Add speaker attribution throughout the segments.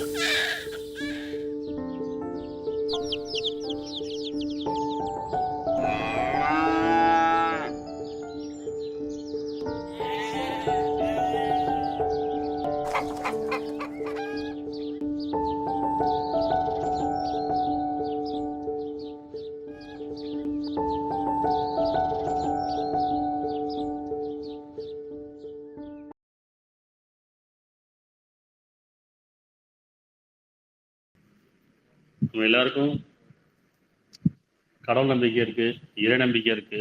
Speaker 1: Ha ha ha! எல்லாருக்கும் கடவுள் நம்பிக்கை இருக்கு இறை நம்பிக்கை இருக்கு.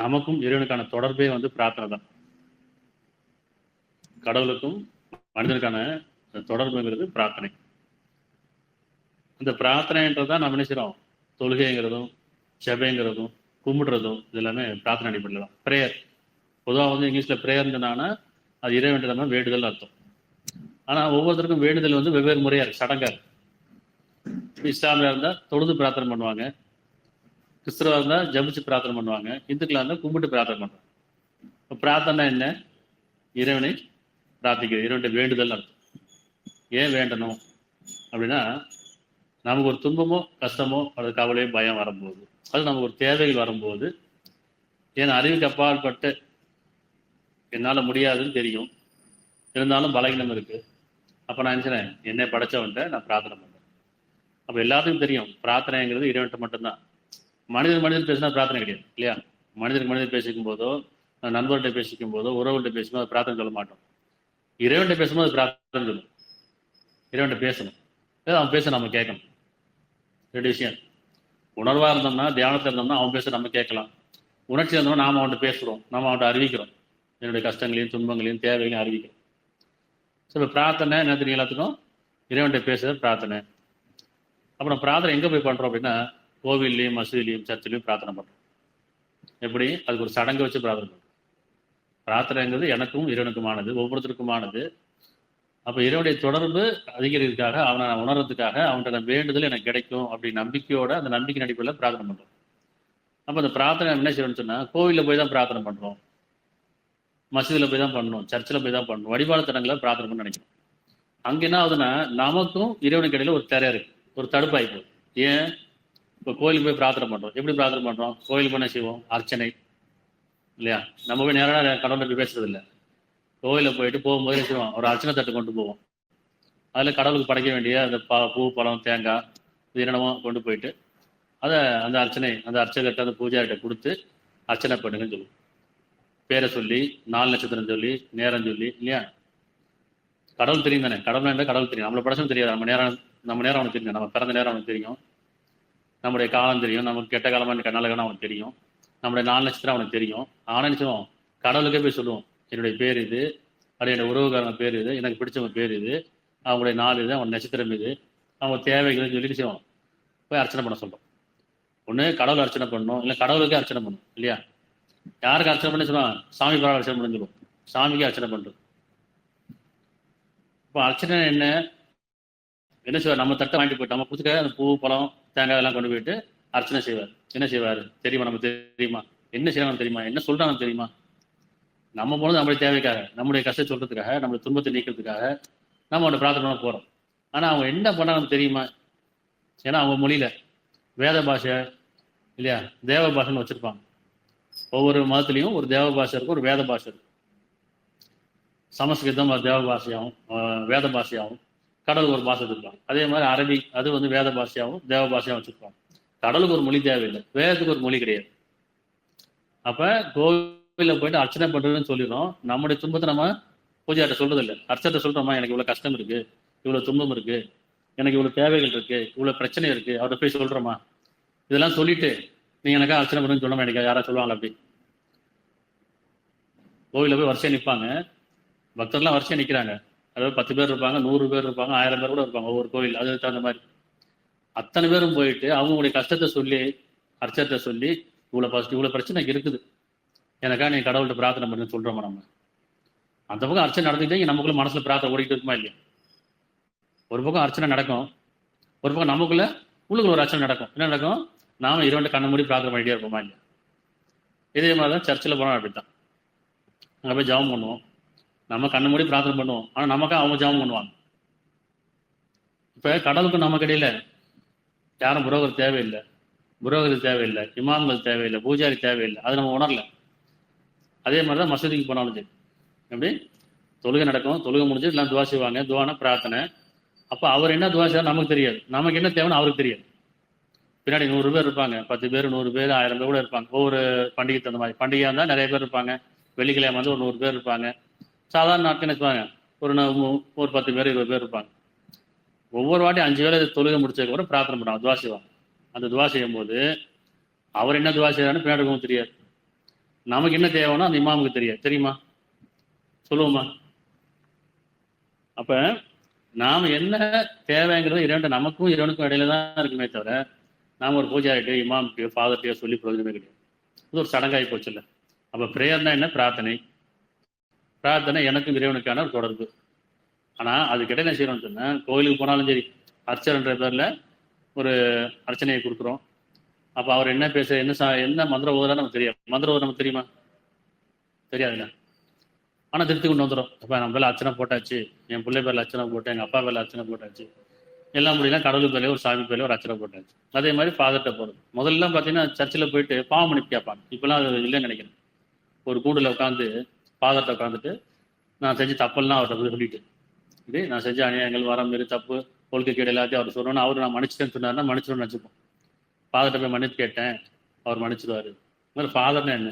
Speaker 1: நமக்கும் இறைவனுக்கான தொடர்பே வந்து பிரார்த்தனை தான். கடவுளுக்கும் மனிதனுக்கான தொடர்புங்கிறது பிரார்த்தனை. அந்த பிரார்த்தனைன்றதான் நம்ம என்ன தொழுகைங்கிறதும் செபைங்கிறதும் கும்பிடுறதும் இது எல்லாமே பிரார்த்தனை அடிப்படையில் தான். ப்ரேயர். பொதுவாக வந்து இங்கிலீஷில் ப்ரேயர்ன்றனால அது இறைவன் வேண்டுதல் அர்த்தம். ஆனால் ஒவ்வொருத்தருக்கும் வேண்டுதல் வந்து வெவ்வேறு முறையாக இருக்கு. சடங்காக இருக்குது இஸ்லாமியா இருந்தால் தொழுது பிரார்த்தனை பண்ணுவாங்க. கிறிஸ்தவா இருந்தால் ஜபிச்சு பிரார்த்தனை பண்ணுவாங்க. இந்துக்களா இருந்தால் கும்பிட்டு பிரார்த்தனை பண்ணுவாங்க. இப்போ பிரார்த்தனை என்ன? இறைவனை பிரார்த்திக்கிறது இறைவனுடைய வேண்டுதல் அர்த்தம் ஏன் வேண்டணும்? அப்படின்னா நமக்கு ஒரு துன்பமோ கஷ்டமோ அல்லது கவலையோ பயம் வரும்போது அது நமக்கு ஒரு தேவைகள் வரும்போது ஏன் அறிவுக்கு அப்பாற்பட்டு என்னால் முடியாதுன்னு தெரியும். இருந்தாலும் பலகீனம் இருக்குது அப்போ நான் நினைச்சேன் என்னை படைச்சவன்ட்ட நான் பிரார்த்தனை பண்ணேன் அப்போ எல்லாத்துக்கும் தெரியும். பிரார்த்தனைங்கிறது இறைவன்ட்ட மட்டும்தான். மனிதர் மனிதன் பேசினா பிரார்த்தனை கிடையாது இல்லையா? மனிதருக்கு மனிதர் பேசிக்கும் போதோ நண்பர்கிட்ட பேசிக்கும் போதோ உறவுகிட்ட பேசும்போது பிரார்த்தனை சொல்ல மாட்டோம். இறைவன்கிட்ட பேசும்போது பிரார்த்தனை சொல்லும். இறைவன்கிட்ட பேசணும். ஏதோ அவன் பேச நம்ம கேட்கணும். ரெண்டு விஷயம். உணர்வா இருந்தோம்னா தியானத்தில் இருந்தோம்னா அவன் பேச நம்ம கேட்கலாம். உணர்ச்சி இருந்தோம்னா நாம அவன்கிட்ட பேசுறோம். நாம அவன்கிட்ட அறிவிக்கிறோம். என்னுடைய கஷ்டங்களையும் துன்பங்களையும் தேவைகளையும் அறிவிக்கிறோம். ஸோ இப்போ பிரார்த்தனை என்ன தெரியும் எல்லாத்துக்கும்? இறைவன்கிட்ட பேசுறது பிரார்த்தனை. அப்புறம் பிரார்த்தனை எங்கே போய் பண்ணுறோம் அப்படின்னா கோவில்லையும் மசூதிலையும் சர்ச்சிலையும் பிரார்த்தனை பண்ணுறோம் எப்படி? அதுக்கு ஒரு சடங்கு வச்சு பிரார்த்தனை பண்ணுறோம் பிரார்த்தனைங்கிறது எனக்கும் இறைவனுக்குமானது ஒவ்வொருத்தருக்குமானது. அப்போ இறைவனுடைய தொடர்பு அதிகரிக்கிறதுக்காக அவனை நான் உணர்றதுக்காக அவன்கிட்ட நான் வேண்டுதல் எனக்கு கிடைக்கும் அப்படி நம்பிக்கையோட அந்த நம்பிக்கை அடிப்படையில் பிரார்த்தனை பண்ணுறோம் அப்போ அந்த பிரார்த்தனை என்ன செய்யணும்னு சொன்னால் கோவிலில் போய் தான் பிரார்த்தனை பண்ணுறோம் மசூதியில் போய் தான் பண்ணணும் சர்ச்சில் போய் தான் பண்ணணும் வழிபாடு தடங்களை பிரார்த்தனை பண்ண நினைக்கிறோம். அங்கே என்ன ஆகுதுன்னா நமக்கும் இறைவனுக்கு இடையில ஒரு திரை இருக்குது ஒரு தடுப்பாய்ப்பு ஏன்? இப்போ கோயிலுக்கு போய் பிரார்த்தனை பண்ணுறோம் எப்படி பிரார்த்தனை பண்ணுறோம் கோயிலுக்கு என்ன செய்வோம்? அர்ச்சனை. இல்லையா? நம்ம போய் நேராக கடவுளை போய் பேசுறது இல்லை கோயிலில் போயிட்டு போகும்போது செய்வோம்? ஒரு அர்ச்சனை தட்டு கொண்டு போவோம். அதில் கடவுளுக்கு படைக்க வேண்டிய அந்த ப பூ பழம் தேங்காய் இது என்னமோ கொண்டு போயிட்டு அதை அந்த அர்ச்சனை அந்த அர்ச்சகர்கிட்ட அந்த பூஜாரிட்ட கொடுத்து அர்ச்சனை பண்ணுங்கன்னு சொல்லுவோம். பேரை சொல்லி நாலு நட்சத்திரம் சொல்லி நேரம் சொல்லி இல்லையா? கடவுள் தெரியும் தானே? கடவுள் என்ன? கடவுள் தெரியும். நம்மளை படைச்சும் தெரியாது. நம்ம நேரம் நம்ம நேரம் அவனுக்கு தெரியும். நம்ம பிறந்த நேரம் அவனுக்கு தெரியும். நம்முடைய காலம் தெரியும். நமக்கு கெட்ட காலமாக நல்ல அவனுக்கு தெரியும். நம்முடைய நாலு நட்சத்திரம் அவனுக்கு தெரியும். ஆனால் நிச்சயம் கடவுளுக்கே போய் சொல்லுவோம். என்னுடைய பேர் இது அது என்னுடைய உறவுக்காரங்க பேர் இது எனக்கு பிடிச்சவங்க பேர் இது அவங்களுடைய நாள் இது அவன் நட்சத்திரம் இது அவங்க தேவைகள் சொல்லி செய்வோம்? போய் அர்ச்சனை பண்ண சொல்கிறோம் ஒன்று கடவுள் அர்ச்சனை பண்ணணும். இல்லை கடவுளுக்கே அர்ச்சனை பண்ணணும். இல்லையா? யாருக்கு அர்ச்சனை பண்ணி சொல்லுவான் சாமி பரவாயில்ல அர்ச்சனை பண்ணி சொல்லுவோம். சாமிக்கே அர்ச்சனை பண்ணுறோம் இப்போ அர்ச்சனை என்ன? என்ன செய்வார்? நம்ம தட்டை வாங்கிட்டு போயிட்டு நம்ம புதுக்க அந்த பூ பழம் தேங்காய் எல்லாம் கொண்டு போயிட்டு அர்ச்சனை செய்வார். என்ன செய்வார்? தெரியுமா நம்ம தெரியுமா? என்ன செய்யணும் தெரியுமா? என்ன சொல்றாங்க தெரியுமா? நம்ம போனது நம்மளுடைய தேவைக்காக நம்முடைய கஷ்டத்தை சொல்றதுக்காக நம்மளுடைய துன்பத்தை நீக்கிறதுக்காக நம்ம அவனை பிரார்த்தனை பண்ண போறோம். ஆனா அவங்க என்ன பண்ணாங்க தெரியுமா? ஏன்னா அவங்க மொழியில வேத பாஷை இல்லையா? தேவ பாஷைன்னு வச்சிருப்பாங்க. ஒவ்வொரு மதத்துலையும் ஒரு தேவ பாஷை இருக்கும் ஒரு வேத பாஷை இருக்கும். சமஸ்கிருதம் தேவ பாஷையாகவும் வேத பாஷையாகவும். கடலுக்கு ஒரு பாஷை வச்சிருப்பாங்க. அதே மாதிரி அரபி அது வந்து வேத பாஷையாகவும் தேவ பாஷையாகவும் வச்சிருப்பாங்க. கடலுக்கு ஒரு மொழி தேவையில்லை. வேதத்துக்கு ஒரு மொழி கிடையாது. அப்ப கோவிலில் போயிட்டு அர்ச்சனை பண்றதுன்னு சொல்லிடுறோம். நம்முடைய துன்பத்தை நம்ம பூஜையாட்ட சொல்றது இல்லை அர்ச்சனை சொல்றோமா எனக்கு இவ்வளவு கஷ்டம் இருக்கு. இவ்வளவு துன்பம் இருக்கு. எனக்கு இவ்வளவு தேவைகள் இருக்கு. இவ்வளவு பிரச்சனை இருக்கு. அவர்கிட்ட போய் சொல்றோமா இதெல்லாம் சொல்லிட்டு நீங்க எனக்கா அர்ச்சனை பண்ணுன்னு சொல்லாம எனக்கு யாரா சொல்லுவாங்க அப்படி. கோவிலில் போய் வரிசையா நிற்பாங்க பக்தர்லாம் வரிசையா நிற்கிறாங்க அதாவது பத்து பேர் இருப்பாங்க நூறு பேர் இருப்பாங்க ஆயிரம் பேர் கூட இருப்பாங்க ஒவ்வொரு கோவில் அதுக்கு தகுந்த மாதிரி. அத்தனை பேரும் போயிட்டு அவங்களுடைய கஷ்டத்தை சொல்லி அர்ச்சத்தை சொல்லி இவ்வளோ ஃபர்ஸ்ட் இவ்வளோ பிரச்சனை இருக்குது. எனக்கா நீ கடவுள்கிட்ட பிரார்த்தனை பண்ணுன்னு சொல்கிறோமா நம்ம? அந்த பக்கம் அர்ச்சனை நடந்துக்கிட்டே நமக்குள்ள மனசில் பிரார்த்தனை ஓடிக்கிட்டு இருக்குமா இல்லையா? ஒரு பக்கம் அர்ச்சனை நடக்கும். ஒரு பக்கம் நமக்குள்ள உள்ளுக்குள்ள ஒரு அர்ச்சனை நடக்கும். என்ன நடக்கும்? நாம இரண்டு கண்ணை மூடி பிரார்த்தனை பண்ணிட்டே இருப்போமா இல்லையா? இதே மாதிரி தான் சர்ச்சில் போனால் அப்படித்தான். அங்கே போய் ஜபம் பண்ணுவோம். நம்ம கண்ணு மூடி பிரார்த்தனை பண்ணுவோம். ஆனால் நமக்கு அவங்க ஜபம் பண்ணுவாங்க. இப்ப கடவுளுக்கு நமக்கு இடையில யாரும் புரோகர் தேவையில்லை. புரோகர் தேவையில்லை. இமாம்கள் தேவையில்லை. பூஜாரி தேவையில்லை. அது நம்ம உணரல. அதே மாதிரி தான் மசூதிக்கு போனாலும் சரி. எப்படி? தொழுகை நடக்கும். தொழுகை முடிஞ்சு எல்லாம் துவா செய்வாங்க. துவான பிரார்த்தனை. அப்போ அவர் என்ன துவா செய்வார் நமக்கு தெரியாது. நமக்கு என்ன தேவைன்னு அவருக்கு தெரியாது. பின்னாடி நூறு பேர் இருப்பாங்க. பத்து பேர் நூறு பேர் ஆயிரம் பேர் கூட இருப்பாங்க. ஒவ்வொரு பண்டிகை தகுந்த மாதிரி. பண்டிகையாக இருந்தால் நிறைய பேர் இருப்பாங்க. வெள்ளிக்கிழமை வந்து ஒரு நூறு பேர் இருப்பாங்க. சாதாரண நாட்கள் வச்சுப்பாங்க ஒரு ஒரு பத்து பேர் இருபது பேர் இருப்பாங்க. ஒவ்வொரு வாட்டி அஞ்சு வேலை தொழுகை முடிச்சதுக்கப்புறம் பிரார்த்தனை பண்ணுவாங்க துவா செய்வாங்க. அந்த துவா செய்யும்போது அவர் என்ன துவா செய்யறாருன்னு பின்னாடி தெரியாது. நமக்கு என்ன தேவைன்னா அந்த இமாமுக்கு தெரியாது. தெரியுமா? சொல்லுவோமா? அப்ப நாம் என்ன தேவைங்கிறது இரண்டு நமக்கும் இறைவனுக்கும் இடையில தான் இருக்குமே தவிர நாம் ஒரு பூஜாரிட்டையோ இமாம்கிட்டயோ ஃபாதர்ட்டையோ சொல்லி பிரயோஜனமே கிடையாது. இது ஒரு சடங்காகி போச்சு இல்லை பிரேயர்னா என்ன? பிரார்த்தனை. பிரார்த்தனை எனக்கும் இறைவனுக்கான ஒரு தொடர்பு. ஆனால் அதுக்கு இடையில என்ன செய்யறோம்னு கோயிலுக்கு போனாலும் சரி அர்ச்சர்ன்ற பேரில் ஒரு அர்ச்சனையை கொடுக்குறோம். அப்போ அவர் என்ன பேச என்ன சா- என்ன மந்திர ஓதுறா நமக்கு தெரியாது. மந்திர ஓதுற நமக்கு தெரியுமா? தெரியாதுங்க ஆனால் திருத்தி கொண்டு வந்துடும் அப்போ நம்ம பேர்ல அர்ச்சனை போட்டாச்சு என் பிள்ளை பேரில் அர்ச்சனை போட்டேன் எங்கள் அப்பா பேர்ல அர்ச்சனை போட்டாச்சு எல்லாம் முடியல கடவுள் பேர்லயே ஒரு சாமி பேர்லயே ஒரு அர்ச்சனை போட்டாச்சு. அதே மாதிரி ஃபாதர்கிட்ட போகிறது முதல்ல பார்த்தீங்கன்னா சர்ச்சில் போயிட்டு பாவம் மன்னிப்பு கேட்பாங்க. இப்போலாம் அது இல்லைன்னு நினைக்கிறேன். ஒரு கூண்டில் உட்காந்து பாதத்தை உட்காந்துட்டு நான் செஞ்ச தப்பெல்லாம் அவர்கிட்ட போய் சொல்லிட்டு. இது நான் செஞ்ச அநியாயங்கள் வரம் மாரி தப்பு கொள்கை கேடு எல்லாத்தையும் அவர் சொல்லணும் அவர் நான் மன்னிச்சிட்டேன்னு சொன்னார்னா மன்னிச்சிடணும்னு நினச்சிப்போம். ஃபாதர்கிட்ட போய் மன்னிப்பு கேட்டேன் அவர் மன்னிச்சிடுவார். மாதிரி ஃபாதர்னா என்ன?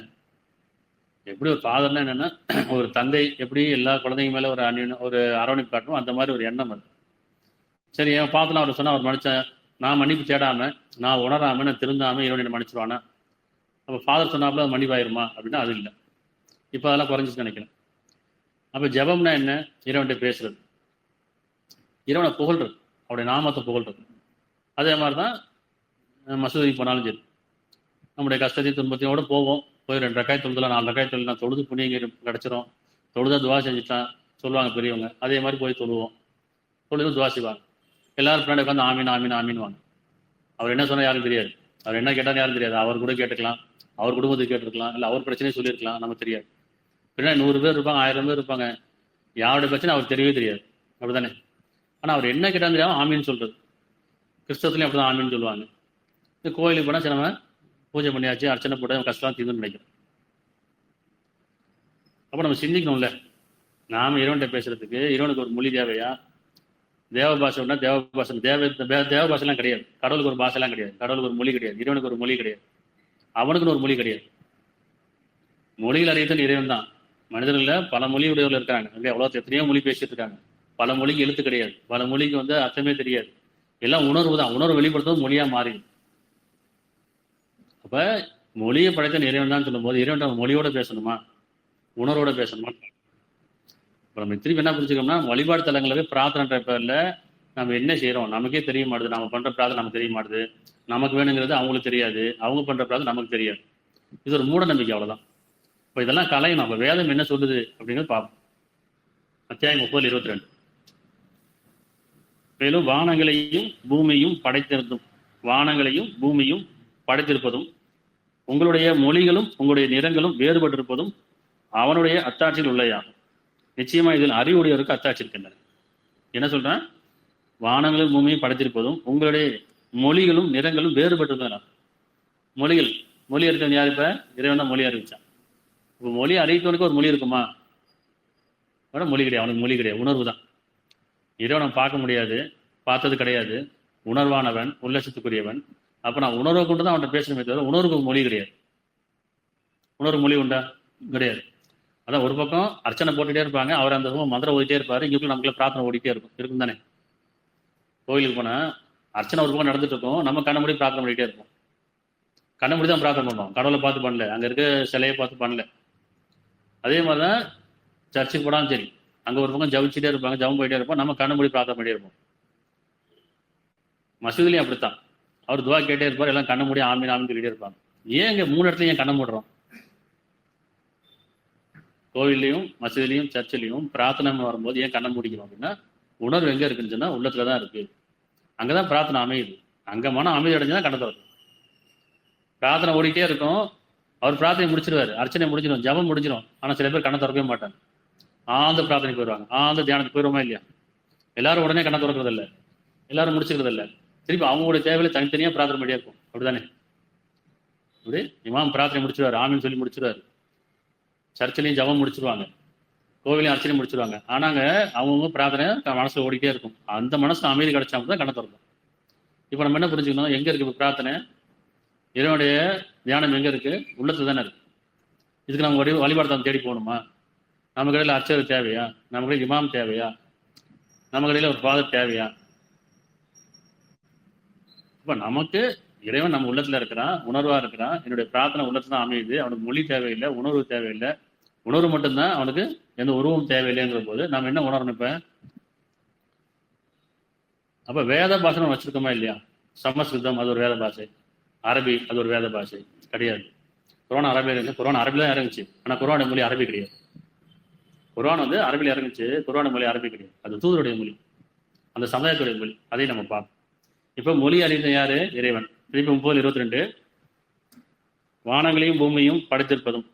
Speaker 1: எப்படி ஒரு ஃபாதர்னா என்னென்னா ஒரு தந்தை எப்படி எல்லா குழந்தைங்க மேலே ஒரு அணி ஒரு அரவணைப்பு காட்டணும் அந்த மாதிரி ஒரு எண்ணம் அது. சரி என் பார்த்து அவர் சொன்னால் அவர் மன்னிச்சேன் நான் மன்னிப்பு தேடாம நான் உணராமல் நான் திருந்தாமல் இறைவன் என்னை மன்னிச்சிருவானா? அப்போ ஃபாதர் சொன்னாப்புல அது மன்னிப்பாயிருமா? அப்படின்னா அது இல்லை. இப்போ அதெல்லாம் குறைஞ்சிச்சு நினைக்கிறேன் அப்போ ஜெபம்னா என்ன? இறைவன்கிட்ட பேசுறது. இறைவனை புகழ்றது. அவருடைய நாமத்தை புகழ்றது. அதே மாதிரி தான் மசூதிக்கு போனாலும் சரி. நம்முடைய கஷ்டத்தையும் துன்பத்தையோடு போவோம். போய் ரெண்டு ரக்காய் தொழுதலாம் நாலு ரக்காய் தொழில் தொழுது புண்ணியம் கிடச்சிரும். தொழுதா துவா செஞ்சுட்டான் சொல்லுவாங்க பெரியவங்க. அதே மாதிரி போய் தொழுவோம். தொழுது துவா செய்வாங்க. எல்லாரும் பின்னாடி உட்காந்து ஆமீன் ஆமீன் ஆமீன் வாங்க அவர் என்ன சொன்னால் யாரும் தெரியாது. அவர் என்ன கேட்டாலும் யாரும் தெரியாது. அவர் கூட கேட்டுக்கலாம். அவர் குடும்பத்துக்கு கேட்டிருக்கலாம். இல்லை அவர் பிரச்சனையும் சொல்லியிருக்கலாம். நமக்கு தெரியாது. பின்னாடி நூறு பேர் இருப்பாங்க ஆயிரம் பேர் இருப்பாங்க. யாருடைய பிரச்சனை அவர் தெரியவே தெரியாது. அப்படிதானே ஆனால் அவர் என்ன கேட்டாலும் ஆமின்னு சொல்கிறது சொல்றது. அப்படி தான் ஆமின்னு சொல்லுவாங்க. இந்த கோயிலுக்கு போனால் சரி நம்ம பூஜை பண்ணியாச்சு அர்ச்சனை போட்டு கஷ்டம் தீர்ந்து நினைக்கிறோம். அப்போ நம்ம சிந்திக்கணும்ல. நாம இறைவன்கிட்ட பேசுறதுக்கு இறைவனுக்கு ஒரு மொழி தேவையா? தேவ பாஷைன்னா தேவ பாஷை. தேவ தேவ பாஷைலாம் கிடையாது. கடவுளுக்கு ஒரு பாஷைலாம் கிடையாது. கடவுளுக்கு ஒரு மொழி கிடையாது. இறைவனுக்கு ஒரு மொழி கிடையாது. அவனுக்குன்னு ஒரு மொழி கிடையாது. மொழிகள் அறியத்தல் இறைவன் தான் மனிதர்கள பல மொழி உடையவர்கள் இருக்காங்க இல்லையா? அவ்வளோ எத்தனையோ மொழி பேசிட்டு இருக்காங்க. பல மொழிக்கு எழுத்து கிடையாது. பல மொழிக்கு வந்து அர்த்தமே தெரியாது. எல்லாம் உணர்வு தான். உணர்வு வெளிப்படுத்தும் மொழியா மாறி அப்ப மொழியை படைத்த இறைவன் தான் சொல்லும்போது இறைவன் மொழியோட பேசணுமா? உணர்வோட பேசணுமா? இப்ப நம்ம திருப்பி என்ன புரிஞ்சுக்கோம்னா வழிபாடு தலங்களவே பிரார்த்தனைன்ற பேர்ல நம்ம என்ன செய்யறோம் நமக்கே தெரிய மாட்டுது. நம்ம பண்ற பிரார்த்தனை நமக்கு தெரிய மாட்டுது. நமக்கு வேணுங்கிறது அவங்களுக்கு தெரியாது. அவங்க பண்ற பிரார்த்தனை நமக்கு தெரியாது. இது ஒரு மூட நம்பிக்கை அவ்வளவுதான். இப்ப இதெல்லாம் கலையணும். அப்போ வேதம் என்ன சொல்லுது அப்படிங்கிறது பார்ப்போம். அத்தியாயம் முப்பது இருபத்தி ரெண்டு மேலும் வானங்களையும் பூமியும் படைத்திருந்தும். வானங்களையும் பூமியும் படைத்திருப்பதும் உங்களுடைய மொழிகளும் உங்களுடைய நிறங்களும் வேறுபட்டிருப்பதும் அவனுடைய அத்தாட்சியில் உள்ளையா நிச்சயமா இதில் அறிவுடையவருக்கு அத்தாட்சி இருக்கின்றன. என்ன சொல்றேன்? வானங்களும் பூமியும் படைத்திருப்பதும் உங்களுடைய மொழிகளும் நிறங்களும் வேறுபட்டிருந்தன மொழிகள். மொழி அறிவித்தவன் யார் இப்ப? இறைவன் தான் மொழி அறிவிச்சான். இப்போ மொழி அறிவித்தவனுக்கு ஒரு மொழி இருக்குமா? அவன மொழி கிடையாது. அவனுக்கு மொழி கிடையாது. உணர்வு தான் இறைவனை பார்க்க முடியாது. பார்த்தது கிடையாது. உணர்வானவன் உல்லசத்துக்குரியவன் அப்போ நான் உணர்வை கொண்டு தான் அவன்கிட்ட பேசணுமே தவிர உணர்வுக்கு மொழி கிடையாது. உணர்வு மொழி உண்டா? கிடையாது. அதான் ஒரு பக்கம் அர்ச்சனை போட்டுகிட்டே இருப்பாங்க. அவர் அந்த பக்கம் மந்திரம் ஓடிட்டே இருப்பாரு. இங்கே நமக்குள்ள பிரார்த்தனை ஓடிட்டே இருக்கும். இருக்கும் தானே? கோயிலுக்கு போனால் அர்ச்சனை ஒரு பக்கம் நடந்துட்டு இருக்கும். நம்ம கண்ண மூடி பிரார்த்தனை பண்ணிகிட்டே இருப்போம். கண்ண முடி தான் பிரார்த்தனை பண்ணோம் கடவுளை பார்த்து பண்ணல. அங்கே இருக்க சிலையை பார்த்து பண்ணல. அதே மாதிரி தான் சர்ச்சுக்கு போனாலும் சரி அங்க ஒரு பக்கம் ஜவிச்சுட்டே இருப்பாங்க ஜவம் போயிட்டே இருப்போம் நம்ம கண்ண மூடி பிரார்த்தனை பண்ணிட்டே இருப்போம். மசூதிலையும் அப்படித்தான். அவர் துவா கேட்டே இருப்பார் எல்லாம் கண்ண மூடி ஆமீன் ஆமீன் சொல்லிட்டே இருப்பாங்க. ஏன் இங்க மூணு இடத்துல ஏன் கண்ணை மூடுறோம்? கோவில்லையும் மசூதிலையும் சர்ச்சிலையும் பிரார்த்தனை வரும்போது ஏன் கண்ணை மூடிக்கிறோம் அப்படின்னா உணர்வு எங்க இருக்குன்னு சொன்னா உள்ளத்துல தான் இருக்கு. அங்கதான் பிரார்த்தனை அமையுது. அங்க மனம் அமைதி அடைஞ்சுதான் கண்ணை திறக்கும். பிரார்த்தனை ஓடிட்டே இருக்கும். அவர் பிரார்த்தனை முடிச்சிருவார். அர்ச்சனை முடிஞ்சிடும் ஜபம் முடிஞ்சிடும் ஆனா சில பேர் கண்ணை திறக்கவே மாட்டாங்க. ஆழ்ந்த பிரார்த்தனை போயிடுவாங்க ஆழ்ந்த தியானத்துக்கு போயிடுவோமா இல்லையா? எல்லாரும் உடனே கண்ணை திறக்கிறது இல்லை எல்லாரும் முடிச்சுக்கிறது இல்லை திருப்பி அவங்களுடைய தேவையில தனித்தனியாக பிரார்த்தனை பண்ணியா இருக்கும். அப்படிதானே? இப்படி இமாம் பிரார்த்தனை முடிச்சிருவாரு. ஆமின்னு சொல்லி முடிச்சிருவார். சர்ச்சிலையும் ஜபம் முடிச்சிருவாங்க. கோவிலையும் அர்ச்சனை முடிச்சிருவாங்க. ஆனாங்க அவங்கவுங்க பிரார்த்தனை மனசில் ஓடிக்கிட்டே இருக்கும். அந்த மனசு அமைதி கிடைச்சா தான் கண்ணை திறக்கும். இப்போ நம்ம என்ன புரிஞ்சுக்கணும்? எங்கே இருக்கு இப்போ பிரார்த்தனை? இதனுடைய தியானம் எங்க இருக்கு? உள்ளத்துல தானே இருக்கு. இதுக்கு நம்ம வழி வழிபாடு தேடி போகணுமா? நம்ம கடையில் அர்ச்சகர் தேவையா? நம்ம கடையில் இமாம் தேவையா? நம்ம கடையில் ஒரு ஃபாதர் தேவையா? இப்போ நமக்கு இறைவன் நம்ம உள்ளத்துல இருக்கிறான் உணர்வா இருக்கிறான். என்னுடைய பிரார்த்தனை உள்ளத்துல தான் அமையுது. அவனுக்கு மொழி தேவையில்லை உணர்வு தேவையில்லை. உணர்வு மட்டும்தான் அவனுக்கு எந்த உருவம் தேவையில்லைங்கிற போது நம்ம என்ன உணரணும் இப்போ? அப்போ வேத பாஷை நம்ம வச்சிருக்கோமா இல்லையா? சமஸ்கிருதம் அது ஒரு வேத பாஷை. அரபி அது ஒரு வேத பாஷை. கிடையாது. குரான் அரபியில் இருந்து குரான் அரபில தான் இறங்குச்சு. ஆனால் குரான் மொழி அரபி கிடையாது. குரான் வந்து அரபியில் இறங்குச்சு குரான மொழி அரபி கிடையாது. அது தூதருடைய மொழி. அந்த சமுதாயத்துடைய மொழி. அதையும் நம்ம பார்ப்போம். இப்போ மொழி அறிந்த யாரு? இறைவன். திருப்பி முப்பது இருபத்தி ரெண்டு வானங்களையும் பூமியும் படைத்திருப்பதும்